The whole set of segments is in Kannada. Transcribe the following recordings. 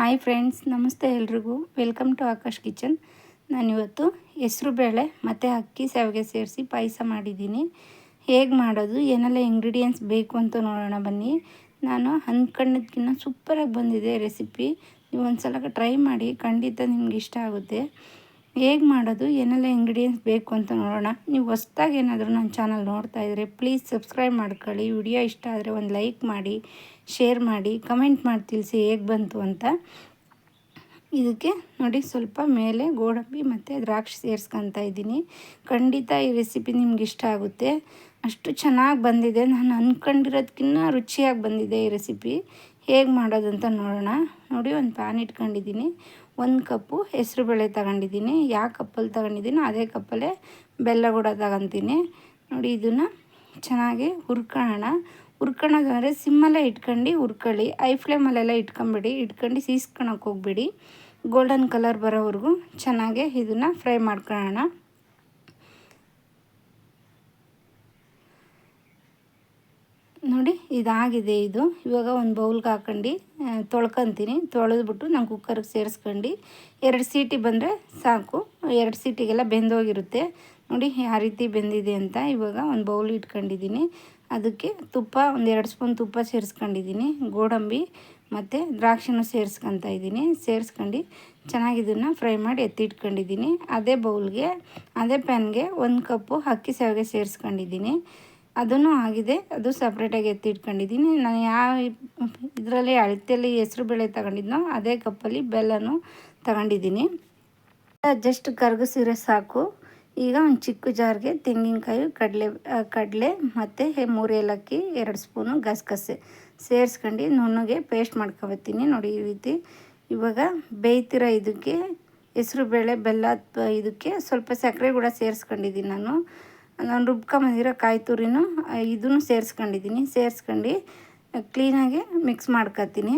ಹಾಯ್ ಫ್ರೆಂಡ್ಸ್, ನಮಸ್ತೆ ಎಲ್ರಿಗೂ. Welcome to Akash kitchen. ನಾನಿವತ್ತು ಹೆಸರು ಬೇಳೆ ಮತ್ತು ಅಕ್ಕಿ ಸೇವೆಗೆ ಸೇರಿಸಿ ಪಾಯಸ ಮಾಡಿದ್ದೀನಿ. ಹೇಗೆ ಮಾಡೋದು, ಏನೆಲ್ಲ ಇಂಗ್ರೀಡಿಯೆಂಟ್ಸ್ ಬೇಕು ಅಂತ ನೋಡೋಣ ಬನ್ನಿ. ನಾನು ಅಂದ್ಕೊಂಡಿದ್ದಕ್ಕಿಂತ ಸೂಪರಾಗಿ ಬಂದಿದೆ ರೆಸಿಪಿ ನೀವು ಒಂದು ಸಲ ಟ್ರೈ ಮಾಡಿ, ಖಂಡಿತ ನಿಮ್ಗೆ ಇಷ್ಟ ಆಗುತ್ತೆ. ಹೇಗೆ ಮಾಡೋದು, ಏನೆಲ್ಲ ಇಂಗ್ರೀಡಿಯೆಂಟ್ಸ್ ಬೇಕು ಅಂತ ನೋಡೋಣ. ನೀವು ಹೊಸ್ದಾಗಿ ಏನಾದರೂ ನನ್ನ ಚಾನಲ್ ನೋಡ್ತಾ ಇದ್ದರೆ ಪ್ಲೀಸ್ ಸಬ್ಸ್ಕ್ರೈಬ್ ಮಾಡ್ಕೊಳ್ಳಿ. ವಿಡಿಯೋ ಇಷ್ಟ ಆದರೆ ಒಂದು ಲೈಕ್ ಮಾಡಿ. ಶೇರ್ ಮಾಡಿ ಕಮೆಂಟ್ ಮಾಡಿ ತಿಳಿಸಿ ಹೇಗೆ ಬಂತು ಅಂತ. ಇದಕ್ಕೆ ನೋಡಿ ಸ್ವಲ್ಪ ಮೇಲೆ ಗೋಡಂಬಿ ಮತ್ತು ದ್ರಾಕ್ಷಿ ಸೇರಿಸ್ಕೊತಾ ಇದ್ದೀನಿ. ಖಂಡಿತ ಈ ರೆಸಿಪಿ ನಿಮ್ಗೆ ಇಷ್ಟ ಆಗುತ್ತೆ. ಅಷ್ಟು ಚೆನ್ನಾಗಿ ಬಂದಿದೆ. ನಾನು ಅಂದ್ಕೊಂಡಿರೋದಕ್ಕಿಂತ ರುಚಿಯಾಗಿ ಬಂದಿದೆ ಈ ರೆಸಿಪಿ ಹೇಗೆ ಮಾಡೋದಂತ ನೋಡೋಣ. ನೋಡಿ ಒಂದು ಪ್ಯಾನ್ ಇಟ್ಕೊಂಡಿದ್ದೀನಿ. ಒಂದು ಕಪ್ಪು ಹೆಸರು ಬೇಳೆ ತಗೊಂಡಿದ್ದೀನಿ. ಯಾವ ಕಪ್ಪಲ್ಲಿ ತಗೊಂಡಿದ್ದೀನಿ ಅದೇ ಕಪ್ಪಲ್ಲೇ ಬೆಲ್ಲ ಕೂಡ ತಗೊತೀನಿ. ನೋಡಿ ಇದನ್ನು ಚೆನ್ನಾಗಿ ಹುರ್ಕೊಳ್ಳೋಣ. ಹುರ್ಕೊಳ್ಳೋದಂದರೆ ಸಿಮ್ಮಲ್ಲೇ ಇಟ್ಕೊಂಡು ಹುರ್ಕೊಳ್ಳಿ ಐ ಫ್ಲೇಮಲ್ಲೆಲ್ಲ ಇಟ್ಕೊಂಬಿಡಿ, ಇಟ್ಕೊಂಡು ಸೀಸ್ಕೊಳಕ್ಕೆ ಹೋಗ್ಬಿಡಿ. ಗೋಲ್ಡನ್ ಕಲರ್ ಬರೋವರೆಗೂ ಚೆನ್ನಾಗೆ ಇದನ್ನು ಫ್ರೈ ಮಾಡ್ಕೊಳ್ಳೋಣ ನೋಡಿ, ಇದಾಗಿದೆ ಇದು. ಇವಾಗ ಒಂದು ಬೌಲ್ಗೆ ಹಾಕೊಂಡು ತೊಳ್ಕೊತೀನಿ. ತೊಳೆದ್ಬಿಟ್ಟು ನಾನು ಕುಕ್ಕರ್ಗೆ ಸೇರಿಸ್ಕೊಂಡು. ಎರಡು ಸೀಟಿ ಬಂದರೆ ಸಾಕು. ಎರಡು ಸೀಟಿಗೆಲ್ಲ ಬೆಂದೋಗಿರುತ್ತೆ. ನೋಡಿ ಯಾವ ರೀತಿ ಬೆಂದಿದೆ ಅಂತ ಇವಾಗ ಒಂದು ಬೌಲ್ ಇಟ್ಕೊಂಡಿದ್ದೀನಿ. ಅದಕ್ಕೆ ತುಪ್ಪ ಒಂದು ಎರಡು ಸ್ಪೂನ್ ತುಪ್ಪ ಸೇರಿಸ್ಕೊಂಡಿದ್ದೀನಿ, ಗೋಡಂಬಿ ಮತ್ತು ದ್ರಾಕ್ಷಿನೂ ಸೇರಿಸ್ಕೊತಾ ಇದ್ದೀನಿ. ಸೇರಿಸ್ಕೊಂಡು ಚೆನ್ನಾಗಿ ಇದನ್ನು ಫ್ರೈ ಮಾಡಿ ಎತ್ತಿಟ್ಕೊಂಡಿದ್ದೀನಿ. ಅದೇ ಬೌಲ್ಗೆ, ಅದೇ ಪ್ಯಾನ್ಗೆ ಒಂದು ಕಪ್ಪು ಅಕ್ಕಿ ಸೇವೆಗೆ ಸೇರಿಸ್ಕೊಂಡಿದ್ದೀನಿ. ಅದನ್ನು ಆಗಿದೆ, ಅದು ಸಪ್ರೇಟಾಗಿ ಎತ್ತಿಟ್ಕೊಂಡಿದ್ದೀನಿ. ನಾನು ಯಾವ ಇದರಲ್ಲಿ ಅಳತೆಯಲ್ಲಿ ಹೆಸ್ರು ಬೇಳೆ ತಗೊಂಡಿದ್ನೋ ಅದೇ ಕಪ್ಪಲ್ಲಿ ಬೆಲ್ಲನೂ ತಗೊಂಡಿದ್ದೀನಿ. ಜಸ್ಟ್ ಕರಗಿಸಿದ್ರೆ ಸಾಕು. ಈಗ ಒಂದು ಚಿಕ್ಕ ಜಾರ್ಗೆ ತೆಂಗಿನಕಾಯಿ, ಕಡಲೆ ಕಡಲೆ ಮತ್ತು ಮೂರು ಏಲಕ್ಕಿ, ಎರಡು ಸ್ಪೂನು ಗಸಗಸೆ ಸೇರಿಸ್ಕೊಂಡು ನುಣ್ಣಗೆ ಪೇಸ್ಟ್ ಮಾಡ್ಕೊಬತ್ತೀನಿ ನೋಡಿ ಈ ರೀತಿ. ಇವಾಗ ಬೇಯ್ತಿರೋ ಇದಕ್ಕೆ ಹೆಸರು ಬೇಳೆ, ಬೆಲ್ಲ ಇದಕ್ಕೆ ಸ್ವಲ್ಪ ಸಕ್ಕರೆ ಕೂಡ ಸೇರಿಸ್ಕೊಂಡಿದ್ದೀನಿ ನಾನು. ನಾನು ರುಬ್ಕೊಂಬಂದಿರೋ ಕಾಯಿ ತುರಿನೂ ಇದನ್ನು ಸೇರಿಸ್ಕೊಂಡಿದ್ದೀನಿ. ಸೇರಿಸ್ಕೊಂಡು ಕ್ಲೀನಾಗಿ ಮಿಕ್ಸ್ ಮಾಡ್ಕೊತೀನಿ.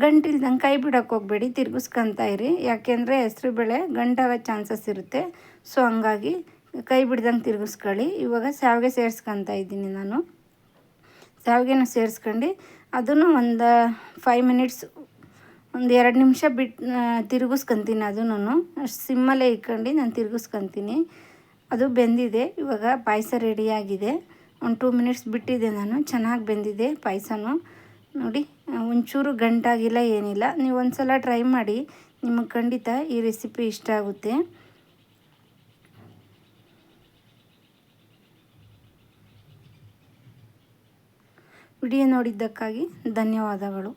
ಗಂಟಿಲ್ದಂಗೆ ಕೈ ಬಿಡೋಕೆ ಹೋಗಬೇಡಿ, ತಿರ್ಗಿಸ್ಕೊತಾ ಇರಿ. ಯಾಕೆಂದರೆ ಹೆಸ್ರು ಬೇಳೆ ಗಂಟಾಗೋ ಚಾನ್ಸಸ್ ಇರುತ್ತೆ. ಸೊ ಹಂಗಾಗಿ ಕೈ ಬಿಡ್ದಂಗೆ ತಿರ್ಗಿಸ್ಕೊಳ್ಳಿ. ಇವಾಗ ಶಾವಿಗೆ ಸೇರಿಸ್ಕೊತಾ ಇದ್ದೀನಿ ನಾನು. ಶಾವಿಗೆನ ಸೇರಿಸ್ಕೊಂಡು, ಅದನ್ನು ಒಂದು ಫೈವ್ ಮಿನಿಟ್ಸ್ ಒಂದು ಎರಡು ನಿಮಿಷ ಬಿಟ್ಟು ತಿರುಗಿಸ್ಕೊತೀನಿ ಅದನ್ನು. ಸಿಮ್ಮಲ್ಲೇ ಇಟ್ಕೊಂಡು ನಾನು ತಿರುಗಿಸ್ಕೊತೀನಿ. ಅದು ಬೆಂದಿದೆ. ಇವಾಗ ಪಾಯಸ ರೆಡಿಯಾಗಿದೆ ಒಂದು ಟೂ ಮಿನಿಟ್ಸ್ ಬಿಟ್ಟಿದೆ ನಾನು. ಚೆನ್ನಾಗಿ ಬೆಂದಿದೆ ಪಾಯಸನೂ. ನೋಡಿ ಒಂಚೂರು ಗಂಟಾಗಿಲ್ಲ, ಏನಿಲ್ಲ. ನೀವು ಒಂದು ಸಲ ಟ್ರೈ ಮಾಡಿ, ನಿಮಗೆ ಖಂಡಿತ ಈ ರೆಸಿಪಿ ಇಷ್ಟ ಆಗುತ್ತೆ. ವಿಡಿಯೋ ನೋಡಿದ್ದಕ್ಕಾಗಿ ಧನ್ಯವಾದಗಳು.